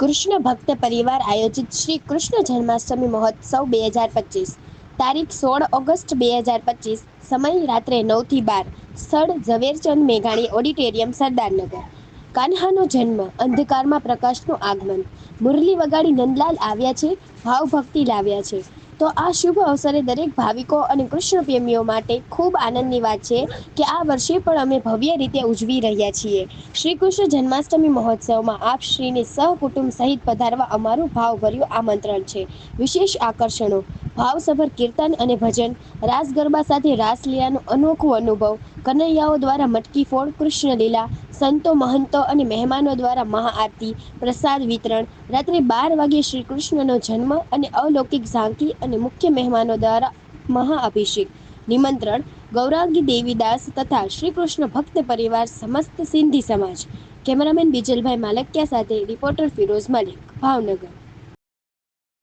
કૃષ્ણ ભક્ત પરિવાર આયોજિત શ્રી કૃષ્ણ જન્માષ્ટમી મહોત્સવ બે હજાર પચીસ. તારીખ સોળ ઓગસ્ટ બે હજાર પચીસ, સમય રાત્રે નવથી બાર, સ્થળ ઝવેરચંદ મેઘાણી ઓડિટોરિયમ, સરદારનગર. કાન્હાનો જન્મ, અંધકારમાં પ્રકાશનું આગમન. મુરલી વગાડી નંદલાલ આવ્યા છે, ભાવભક્તિ લાવ્યા છે. તો આ શુભ અવસરે દરેક ભાવિકો અને કૃષ્ણ પ્રેમીઓ માટે ખૂબ આનંદની વાત છે કે આ વર્ષે પણ અમે ભવ્ય રીતે ઉજવી રહ્યા છીએ. શ્રી કૃષ્ણ જન્માષ્ટમી મહોત્સવમાં આપ શ્રીને સહકુટુંબ સહિત પધારવા અમારું ભાવભર્યું આમંત્રણ છે. વિશેષ આકર્ષણો, ભાવસભર કીર્તન અને ભજન રાસ ગરબા સાથે રાસલીલાનો અનોખો અનુભવ કનૈયાઓ દ્વારા મટકી ફોડ, કૃષ્ણ લીલા, સંતો, મહંતો અને મહેમાનો દ્વારા મહાઆરતી, પ્રસાદ વિતરણ, રાત્રે બાર વાગ્યે શ્રી કૃષ્ણનો જન્મ અને અલૌકિક ઝાંકી અને મુખ્ય મહેમાનો દ્વારા મહાઅભિષેક. નિમંત્રણ, ગૌરાંગી દેવીદાસ તથા શ્રી કૃષ્ણ ભક્ત પરિવાર સમસ્ત સિંધી સમાજ. કેમેરામેન બીજલભાઈ માલકિયા સાથે રિપોર્ટર ફિરોઝ મલિક, ભાવનગર.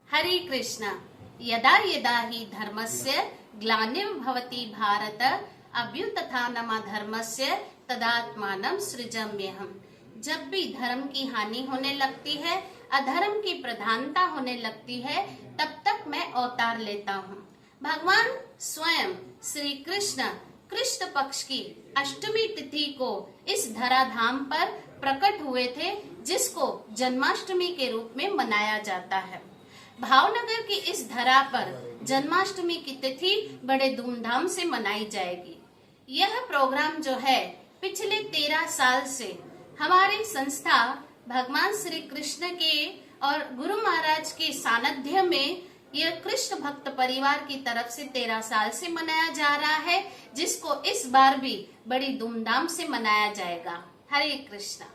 હરે કૃષ્ણ. યદા યદા હિ ધર્મસ્ય ગ્લાનિર્ભવતી ભારત. अभ्युत्थानमा धर्मस्य तदात्मानं सृजम्यहम्। जब भी धर्म की हानि होने लगती है, अधर्म की प्रधानता होने लगती है, तब तक मैं अवतार लेता हूँ। भगवान स्वयं श्री कृष्ण कृष्ण पक्ष की अष्टमी तिथि को इस धराधाम पर प्रकट हुए थे, जिसको जन्माष्टमी के रूप में मनाया जाता है। भावनगर की इस धरा पर जन्माष्टमी की तिथि बड़े धूमधाम से मनाई जाएगी। यह प्रोग्राम जो है पिछले तेरह साल से हमारी संस्था भगवान श्री कृष्ण के और गुरु महाराज के सानिध्य में यह कृष्ण भक्त परिवार की तरफ़ से तेरह साल से मनाया जा रहा है, जिसको इस बार भी बड़ी धूमधाम से मनाया जाएगा। हरे कृष्णा।